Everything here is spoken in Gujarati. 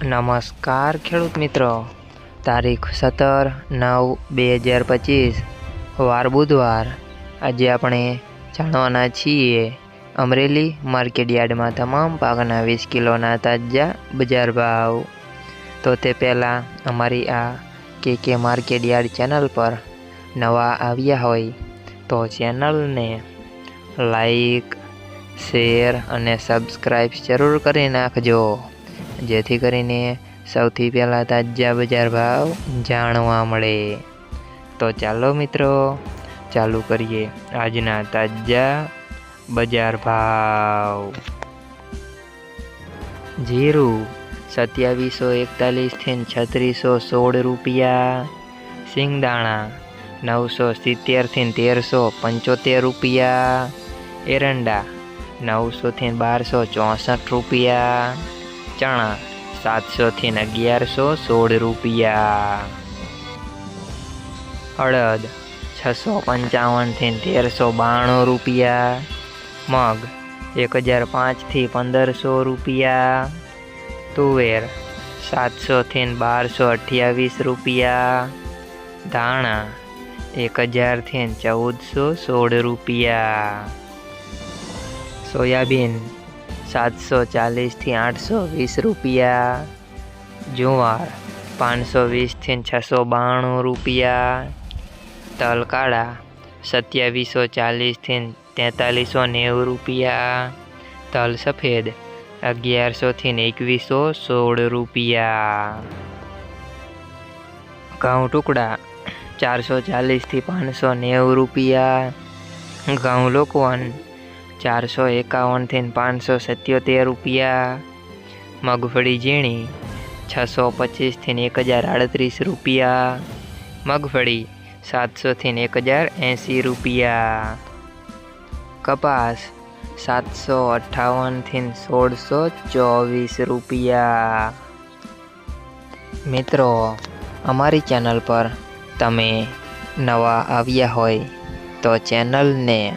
નમસ્કાર, ખેડૂત મિત્રો. તારીખ સત્તર નવ બે હજાર પચીસ, વાર બુધવાર. આજે આપણે જાણવાના છીએ, અમરેલી માર્કેટયાર્ડમાં તમામ પાકના વીસ કિલોના તાજા બજાર ભાવ. તો તે પહેલાં અમારી આ કે કે માર્કેટયાર્ડ ચેનલ પર નવા આવ્યા હોય, તો ચેનલને લાઈક, શેર અને સબસ્ક્રાઈબ જરૂર કરી નાખજો. જેથી કરીને સૌથી પહેલાં તાજા બજાર ભાવ જાણવા મળે. તો ચાલો મિત્રો, ચાલુ કરીએ આજના તાજા બજાર ભાવ. જીરું સત્યાવીસો એકતાલીસથી છત્રીસો સોળ રૂપિયા. સિંગદાણા નવસો સિત્તેરથી તેરસો પંચોતેર રૂપિયા. એરંડા નવસોથી બારસો ચોસઠ રૂપિયા. ચણા સાતસોથી અગિયારસો સોળ રૂપિયા. અડદ છસો પંચાવનથી તેરસો બાણું રૂપિયા. મગ એક હજાર પાંચથી પંદરસો રૂપિયા. તુવેર સાતસોથી બારસો અઠ્યાવીસ રૂપિયા. ધાણા એક હજારથી ચૌદસો સોળ રૂપિયા. સોયાબીન સાતસો ચાલીસથી આઠસો વીસ રૂપિયા. જુવાર પાંચસો વીસથી છસો બાણું રૂપિયા. તલ કાળા સત્યાવીસો ચાલીસથી તેતાલીસો નેવું રૂપિયા. તલ સફેદ અગિયારસોથી એકવીસો સોળ રૂપિયા. ઘઉં ટુકડા ચારસો ચાલીસથી પાંચસો નેવું રૂપિયા. ઘઉં લોકવન ચારસો એકાવનથી પાંચસો સત્યોતેર રૂપિયા. મગફળી ઝીણી, છસો પચીસથી એક હજાર આડત્રીસ રૂપિયા. મગફળી સાતસોથી એક હજાર એંસી રૂપિયા. કપાસ સાતસો અઠ્ઠાવનથી સોળસો ચોવીસ રૂપિયા. મિત્રો, અમારી ચેનલ પર તમે નવા આવ્યા હોય તો ચેનલને